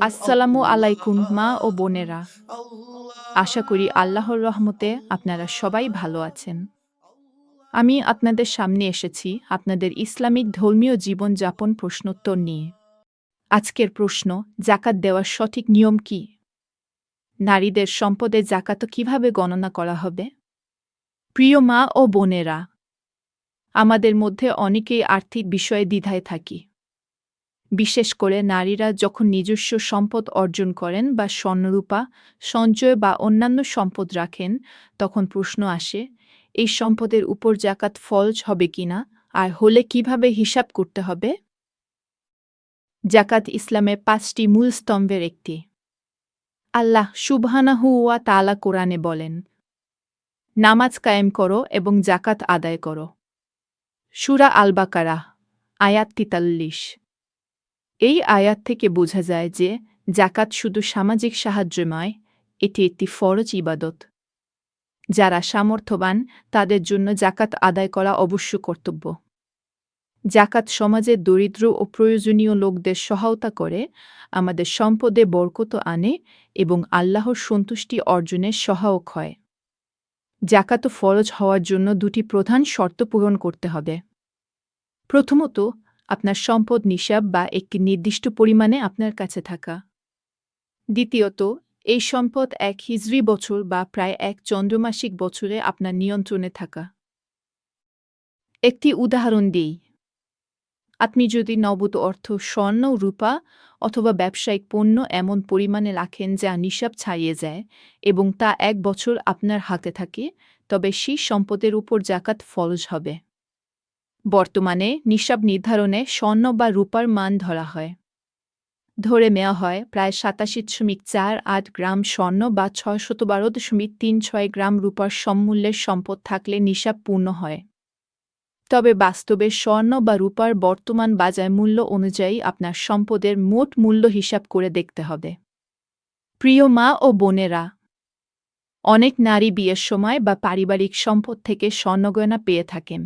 আসসালামু আলাইকুম মা ও বোনেরা। আশা করি আল্লাহর রহমতে আপনারা সবাই ভালো আছেন। আমি আপনাদের সামনে এসেছি আপনাদের ইসলামিক ধর্মীয় জীবনযাপন প্রশ্নোত্তর নিয়ে। আজকের প্রশ্ন জাকাত দেওয়ার সঠিক নিয়ম কি? নারীদের সম্পদে জাকাত কীভাবে গণনা করা হবে? প্রিয় মা ও বোনেরা আমাদের মধ্যে অনেকেই আর্থিক বিষয়ে দ্বিধায় থাকি। বিশেষ করে নারীরা যখন নিজস্ব সম্পদ অর্জন করেন বা স্বর্ণরূপা, সঞ্চয় বা অন্যান্য সম্পদ রাখেন, তখন প্রশ্ন আসে, এই সম্পদের উপর জাকাত ফলজ হবে কিনা আর হলে কীভাবে হিসাব করতে হবে? জাকাত ইসলামে পাঁচটি মূল স্তম্ভের একটি। আল্লাহ সুবহানাহু ওয়া তাআলা কোরআনে বলেন, নামাজ কায়েম করো এবং জাকাত আদায় করো। সুরা আল বাকারা আয়াত তিতাল্লিশ। এই আয়াত থেকে বোঝা যায় যে জাকাত শুধু সামাজিক সাহায্য নয়, এটি একটি ফরজ ইবাদত। যারা সামর্থ্যবান, তাদের জন্য জাকাত আদায় করা অবশ্য কর্তব্য। জাকাত সমাজের দরিদ্র ও প্রয়োজনীয় লোকদের সহায়তা করে, আমাদের সম্পদে বরকত আনে এবং আল্লাহর সন্তুষ্টি অর্জনে সহায়ক হয়। জাকাত ফরজ হওয়ার জন্য দুটি প্রধান শর্ত পূরণ করতে হবে। প্রথমত, আপনার সম্পদ নিসাব বা একটি নির্দিষ্ট পরিমাণে আপনার কাছে থাকা। দ্বিতীয়ত, এই সম্পদ এক হিজরি বছর বা প্রায় এক চন্দ্রমাসিক বছরে আপনার নিয়ন্ত্রণে থাকা। একটি উদাহরণ দিই। আপনি যদি নগদ অর্থ স্বর্ণ, রূপা অথবা ব্যবসায়িক পণ্য এমন পরিমাণে রাখেন যা নিসাব ছাড়িয়ে যায় এবং তা এক বছর আপনার হাতে থাকে, তবে সেই সম্পদের উপর জাকাত ফরজ হবে। বর্তমানে নিসাব নির্ধারণে স্বর্ণ বা রূপার মান ধরা হয়। ধরে নেওয়া হয়, প্রায় সাতাশি দশমিক চার আট গ্রাম স্বর্ণ বা ছয়শত বারো দশমিক তিন ছয় গ্রাম রূপার সমূল্যের সম্পদ থাকলে নিসাব পূর্ণ হয়। তবে বাস্তবে স্বর্ণ বা রূপার বর্তমান বাজার মূল্য অনুযায়ী আপনার সম্পদের মোট মূল্য হিসাব করে দেখতে হবে। প্রিয় মা ও বোনেরা, অনেক নারী বিয়ের সময় বা পারিবারিক সম্পদ থেকে স্বর্ণগয়না পেয়ে থাকেন।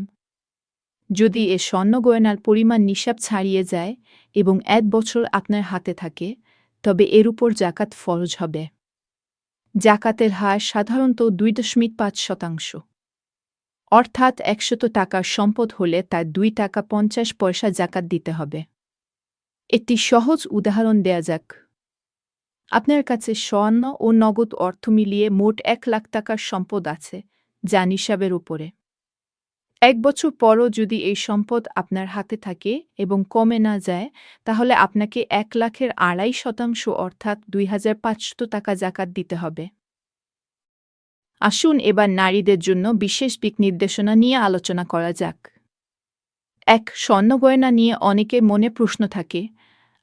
যদি এ স্বর্ণ গয়নার পরিমাণ নিসাব ছাড়িয়ে যায় এবং এক বছর আপনার হাতে থাকে, তবে এর উপর জাকাত ফরজ হবে। জাকাতের হার সাধারণত দুই দশমিক পাঁচ শতাংশ। অর্থাৎ একশত টাকার সম্পদ হলে তার দুই টাকা পঞ্চাশ পয়সা জাকাত দিতে হবে। একটি সহজ উদাহরণ দেয়া যাক। আপনার কাছে স্বর্ণ ও নগদ অর্থ মিলিয়ে মোট এক লাখ টাকার সম্পদ আছে যা নিসাবের উপরে। এক বছর পরও যদি এই সম্পদ আপনার হাতে থাকে এবং কমে না যায়, তাহলে আপনাকে এক লাখের আড়াই শতাংশ অর্থাৎ দুই টাকা জাকাত দিতে হবে। আসুন এবার নারীদের জন্য বিশেষ দিক নির্দেশনা নিয়ে আলোচনা করা যাক। এক, স্বর্ণ গয়না নিয়ে অনেকে মনে প্রশ্ন থাকে,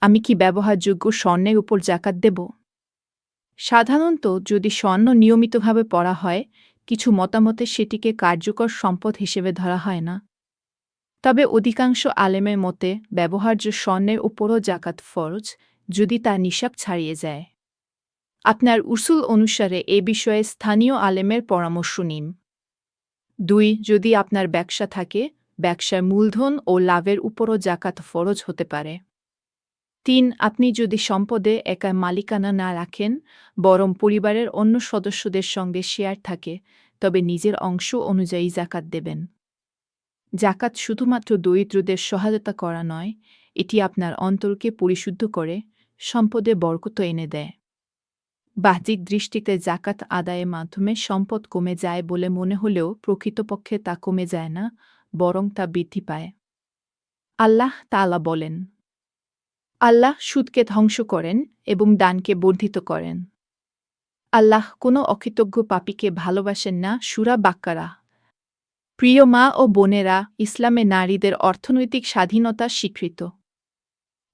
আমি কি ব্যবহারযোগ্য স্বর্ণের উপর জাকাত দেব? সাধারণত যদি স্বর্ণ নিয়মিতভাবে পড়া হয় কিছু মতামতে সেটিকে কার্যকর সম্পদ হিসেবে ধরা হয় না। তবে অধিকাংশ আলেমের মতে, ব্যবহার্য স্বর্ণের উপরও জাকাত ফরজ, যদি তা নিসাব ছাড়িয়ে যায়। আপনার উসুল অনুসারে এ বিষয়ে স্থানীয় আলেমের পরামর্শ নিন। দুই, যদি আপনার ব্যবসা থাকে, ব্যবসার মূলধন ও লাভের উপরও জাকাত ফরজ হতে পারে। তিন, আপনি যদি সম্পদে একা মালিকানা না রাখেন, বরং পরিবারের অন্য সদস্যদের সঙ্গে শেয়ার থাকে, তবে নিজের অংশ অনুযায়ী জাকাত দেবেন। জাকাত শুধুমাত্র দরিদ্রদের সহায়তা করা নয়, এটি আপনার অন্তরকে পরিশুদ্ধ করে, সম্পদে বরকত এনে দেয়। বাহ্যিক দৃষ্টিতে জাকাত আদায়ের মাধ্যমে সম্পদ কমে যায় বলে মনে হলেও প্রকৃতপক্ষে তা কমে যায় না, বরং তা বৃদ্ধি পায়। আল্লাহ তালা বলেন আল্লাহ সুদকে ধ্বংস করেন এবং দানকে বর্ধিত করেন। আল্লাহ কোনো অকৃতজ্ঞ পাপীকে ভালোবাসেন না, সুরা বাক্কারা। প্রিয় মা ও বোনেরা, ইসলামে নারীদের অর্থনৈতিক স্বাধীনতা স্বীকৃত।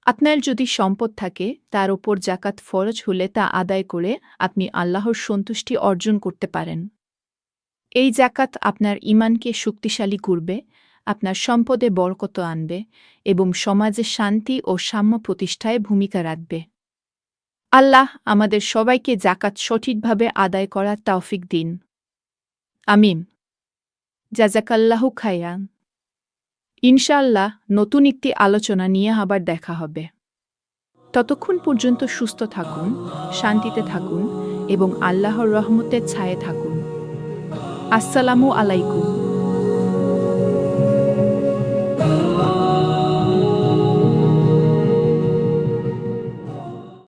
আপনার যদি সম্পদ থাকে, তার ওপর জাকাত ফরজ হলে তা আদায় করে আপনি আল্লাহর সন্তুষ্টি অর্জন করতে পারেন। এই জাকাত আপনার ইমানকে শক্তিশালী করবে আপনার সম্পদে বরকত আনবে এবং সমাজে শান্তি ও সাম্য প্রতিষ্ঠায় ভূমিকা রাখবে। আল্লাহ আমাদের সবাইকে জাকাত সঠিকভাবে আদায় করার তৌফিক দিন। আমিন। জাজাকাল্লাহু খায়ান ইনশাআল্লাহ নতুন একটি আলোচনা নিয়ে আবার দেখা হবে। ততক্ষণ পর্যন্ত সুস্থ থাকুন, শান্তিতে থাকুন এবং আল্লাহর রহমতের ছায়ে থাকুন। আসসালামু আলাইকুম।